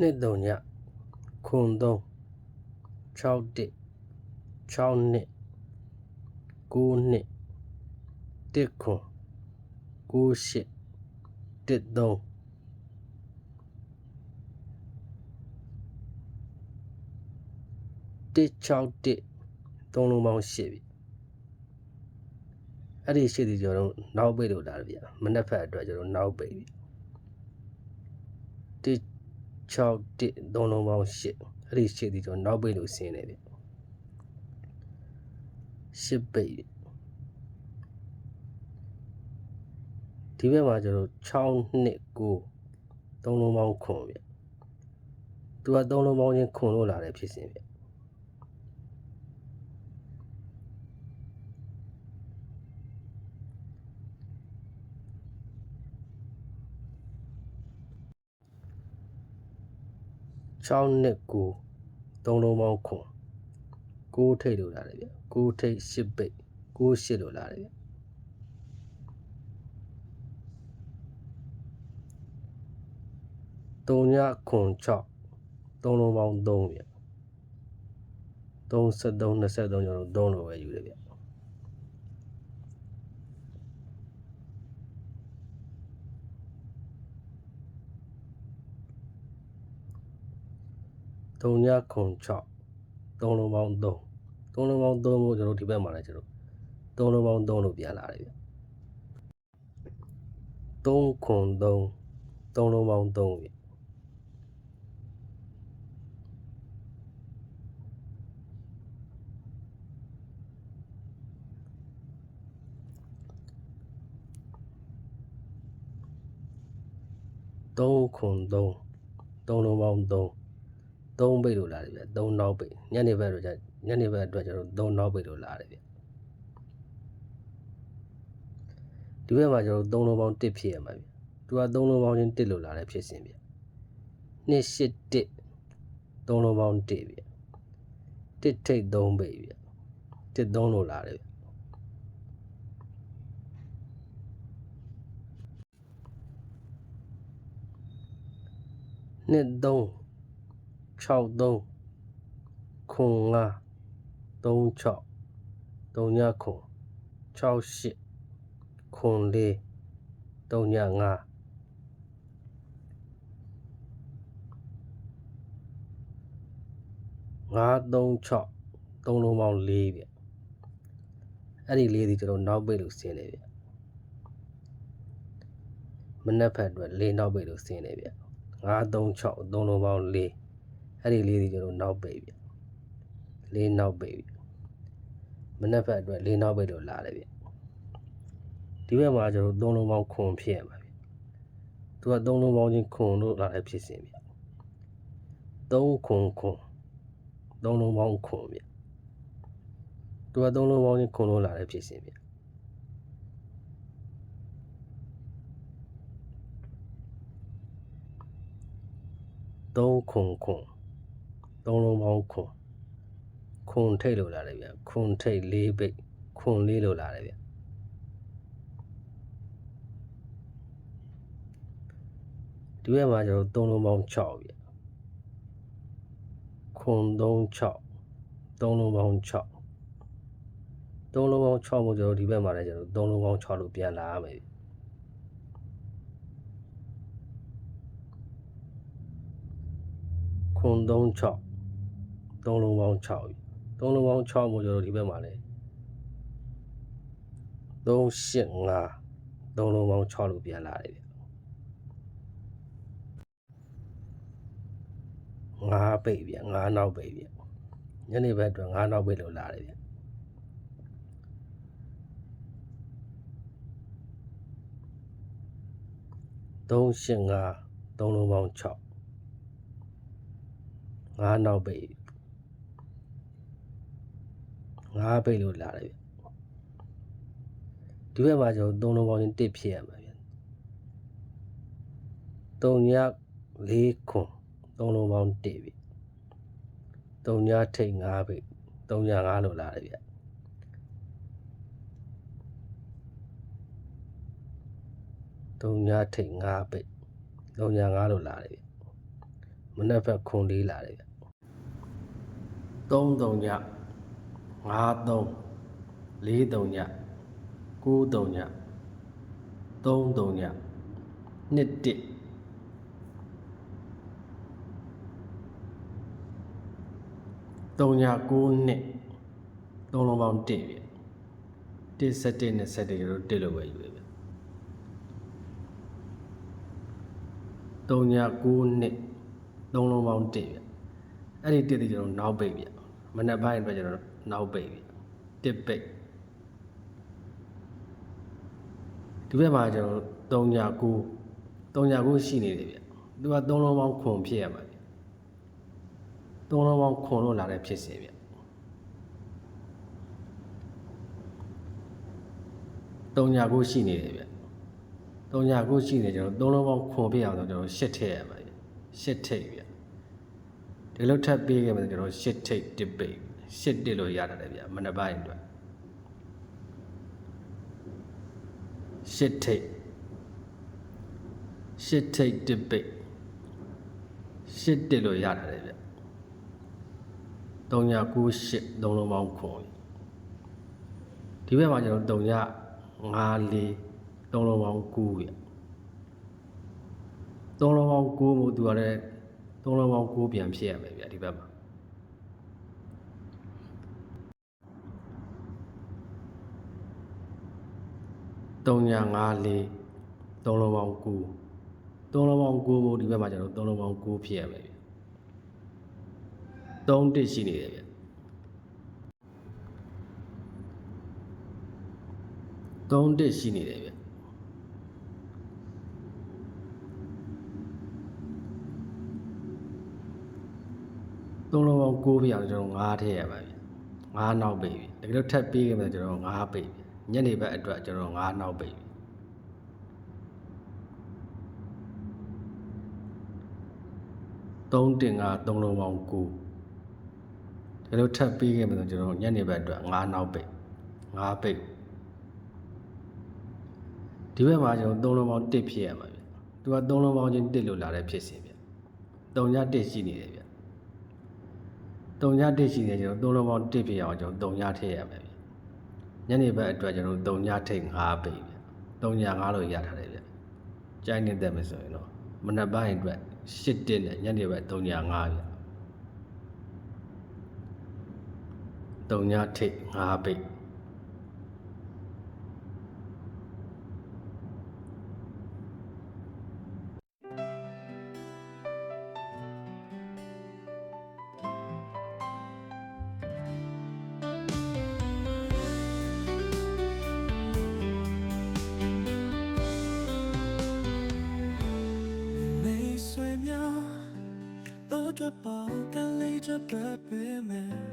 နှစ်တုံညခွန်သုံး6တစ်6နှစ်9နှစ်တစ်ခွန်9ရှစ်တစ်သုံးတစ်6တစ်သုံးလုံးပေါင်း8ပြီအဲ့ဒီ8ဒီကျွန်တော်တို့နောက်ပိတ်လို့လာတယ်ဗျမနေ့ဖက်အတွက်ကျွန်တော်နောက်ပိတ်ပြီတစ် 6တစ်သုံးလုံးပေါင်း8အဲ့ဒီ8ဒီကျွန်တော်နောက်ပိတ်လို့ဆင်းနေပြီ8ပိတ်ပြီဒီဘက်မှာကျွန်တော်6နှစ်9သုံးလုံးပေါင်းခွန်ဗျသူကသုံးလုံးပေါင်းချင်းခွန်လို့လာတယ်ဖြစ်စဉ်ဗျ 6နှစ်9သုံးလုံးပေါင်းခွန်9ထိတ်လို့လာတယ်ဗျ9ထိတ်10ပိတ်9ရှစ်လို့လာတယ်ဗျ3ညခွန်6သုံးလုံးပေါင်း3ဗျ33 23ကျွန်တော်3လို့ပဲယူတယ်ဗျ 3ညခွန်6သုံးလုံးပေါင်း3သုံးလုံးပေါင်း3ကိုကျွန်တော်ဒီဘက်မှာလည်းကျွန်တော်သုံးလုံးပေါင်း3လို့ပြန်လာတယ်ဗျ3ခွန်3သုံးလုံးပေါင်း3ဗျ3ခွန်3သုံးလုံးပေါင်း3 3ပိတ်လို့လာတယ်ဗျ3နောက်ပိတ်ညနေဘက်တော့ညနေဘက်အတွက်ကျွန်တော်3နောက်ပိတ်လို့လာတယ်ဗျဒီဘက်မှာကျွန်တော်3လုံးပေါင်း1ဖြစ်ရမှာဗျသူက3လုံးပေါင်းချင်း1လို့လာတယ်ဖြစ်စဉ်ဗျ2 8 1 3လုံးပေါင်း1ဗျ1ထိတ်3ပိတ်ဗျ1 3လို့လာတယ်ဗျနှစ်3 6 3ခွန်5 3 6 3ညခွန်6 8ခွန်4 3ည5 5 3 6 3လုံးပေါင်း4ဗျအဲ့ဒီ4ဒီကျွန်တော်နောက်ပိတ်လို့ဆင်းနေဗျမနက်ဖက်အတွက်၄နောက်ပိတ်လို့ဆင်းနေဗျ5 3 6 3လုံးပေါင်း4 အဲ့ဒီလေးဒီကျွန်တော်နောက်ပိတ်ဗျလေးနောက်ပိတ်ဗျမနက်ဖက်အတွက်လေးနောက်ပိတ်လို့လာတယ်ဗျဒီဘက်မှာကျွန်တော်သုံးလုံးပေါင်းခွန်ဖြစ်ရမှာဗျသူကသုံးလုံးပေါင်းချင်းခွန်လို့လာတဲ့ဖြစ်စဉ်ဗျသုံးခွန်ခွန်သုံးလုံးပေါင်းခွန်ဗျသူကသုံးလုံးပေါင်းချင်းခွန်လို့လာတဲ့ဖြစ်စဉ်ဗျသုံးခွန်ခွန် သုံးလုံးပေါင်းခွန်ခွန်ထိတ်လို့လာတယ်ဗျခွန်ထိတ်၄ပိတ်ခွန်လေးလို့လာတယ်ဗျဒီဘက်မှာကျွန်တော်သုံးလုံးပေါင်း6ဗျခွန်3 6သုံးလုံးပေါင်း6သုံးလုံးပေါင်း6ကိုကျွန်တော်ဒီဘက်မှာလည်းကျွန်တော်သုံးလုံးပေါင်း6လို့ပြန်လာရမယ်ခွန် 3 6သုံးလုံးပေါင်း6ပြီသုံးလုံးပေါင်း6မို့ကျွန်တော်ဒီဘက်မှာလဲ3 8 5သုံးလုံးပေါင်း6လို့ပြန်လာတယ်ဗျ5ပိတ်ဗျ5နောက်ပိတ်ဗျညနေဘက်အတွက်5နောက်ပိတ်လို့လာတယ်ဗျ3 8 5သုံးလုံးပေါင်း6 5နောက်ပိတ် ငါးပိတ်လို့လာတယ်ဗျဒီဘက်မှာကျွန်တော်သုံးလုံးပေါင်းချင်းတစ်ဖြစ်ရမှာဗျသုံးည၄ခွန်သုံးလုံးပေါင်းတစ်ဗျသုံးညထိတ်၅ပိတ်သုံးည၅လို့လာတယ်ဗျသုံးညထိတ်၅ပိတ်သုံးည၅လို့လာတယ်ဗျမမနက်ဖက်ခွန်လေးလာတယ်ဗျ3တုံည 5တုံ4တုံည9တုံည3တုံည1တစ်တုံည9နှစ်သုံးလုံးပေါင်း1ဗျ1 7နဲ့7ကျွန်တော်1လို့ပဲယူရဗျတုံည9နှစ်သုံးလုံးပေါင်း1ဗျအဲ့ဒီ1တိကျွန်တော်နောက်ပိတ်ဗျမနက်ပိုင်းအတွက်ကျွန်တော် နောက်ပိတ်ဗျ1ပိတ်ဒီဘက်မှာကျွန်တော်3ည9 3ည9ရှိနေတယ်ဗျသူက3လုံးပေါင်းခွန်ဖြစ်ရမှာဗျ3လုံးပေါင်းခွန်လို့လာတဲ့ဖြစ်စဉ်ဗျ3ည9ရှိနေတယ်ဗျ3ည9ရှိနေကျွန်တော်3လုံးပေါင်းခွန်ဖြစ်အောင်ဆိုကျွန်တော်8ထည့်ရမှာဗျ8ထိပ်ဗျဒီလိုထပ်ပေးခဲ့မယ်ကျွန်တော်8ထိပ်တစ်ပိတ် 8တစ်လို့ရတာတယ်ဗျမနက်ပိုင်းအတွက်8ထိပ်8ထိပ်တစ်ပိတ်8တစ်လို့ရတာတယ်ဗျ3ည9 8သုံးလုံးပေါင်းခွန်ဒီဘက်မှာကျွန်တော်3ည5 4သုံးလုံးပေါင်း9ဗျသုံးလုံးပေါင်း9မို့သူကလည်းသုံးလုံးပေါင်း9ပြန်ဖြစ်ရမယ်ဗျဒီဘက်မှာ 3ည5 4သုံးလုံးပေါင်း9သုံးလုံးပေါင်း9မို့ဒီဘက်မှာကျွန်တော်သုံးလုံးပေါင်း9ဖြစ်ရမယ်ဗျ3တစ်ရှိနေတယ်ဗျ3တစ်ရှိနေတယ်ဗျသုံးလုံးပေါင်း9ပြအောင်ကျွန်တော်9ထည့်ရပါပြီ9နောက်ပိတ်ပြီတကယ်လို့ထပ်ပေးခဲ့မယ်ကျွန်တော်9ပိတ်ပြီ ညနေဘက်အတွက်ကျွန်တော်9နောက်ပိတ်ပြီ3တင်က3လုံးပေါင်း9တကယ်လို့ထပ်ပေးခဲ့မယ်ဆိုကျွန်တော်ညနေဘက်အတွက်9နောက်ပိတ်9ပိတ်ဒီဘက်မှာကျွန်တော်3လုံးပေါင်း1ဖြစ်ရမှာဗျသူက3လုံးပေါင်းချင်း1လို့လာတဲ့ဖြစ်စဉ်ဗျ3ည1ရှိနေတယ်ဗျ3ည1ရှိနေကျွန်တော်3လုံးပေါင်း1ဖြစ်အောင်ကျွန်တော်3ညထည့်ရမယ်ဗျ ညနေဘက်အတွက်ကျွန်တော်3ညထိတ်5ပိတ်ဗျ3ည5လို့ရထားတယ်ဗျကြိုင်းနေတတ်မယ်ဆိုရင်တော့မနက်ပိုင်းအတွက်8တက်နဲ့ညနေဘက်3ည5ဗျ3ညထိတ်5ပိတ် 着包干累着白背面。